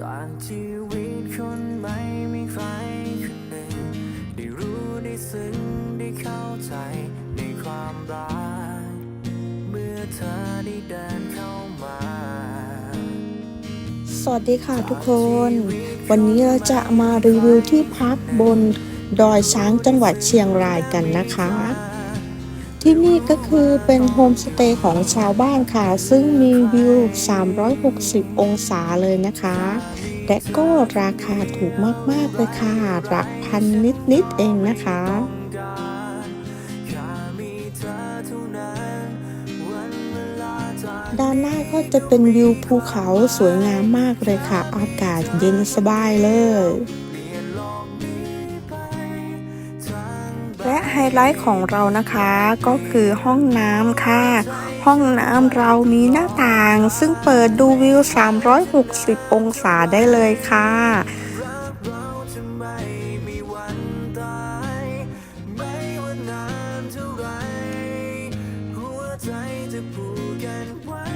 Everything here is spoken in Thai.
จากชีวิตคนไม่มีใครคนหนึ่งได้รู้ได้ซึ้งได้เข้าใจในความรัก เมื่อเธอได้เดินเข้ามาสวัสดีค่ะทุกคน วันนี้เราจะมารีวิวที่พักบนดอยช้างจังหวัดเชียงรายกันนะคะ ที่นี่ก็คือเป็นโฮมสเตย์ของชาวบ้านค่ะ ซึ่งมีวิว 360 องศาเลยนะคะ และก็ราคาถูกมาก ๆ เลยค่ะ หลักพันนิด ๆ เองนะคะด้านหน้าก็จะเป็นวิวภูเขาสวยงามมากเลยค่ะ อากาศเย็นสบายเลย ไฮไลท์ของเรานะคะ ก็คือห้องน้ำค่ะ ห้องน้ำเรามีหน้าต่าง ซึ่งเปิดดูวิว 360 องศาได้เลยค่ะรักเราจะไม่มีวันไว่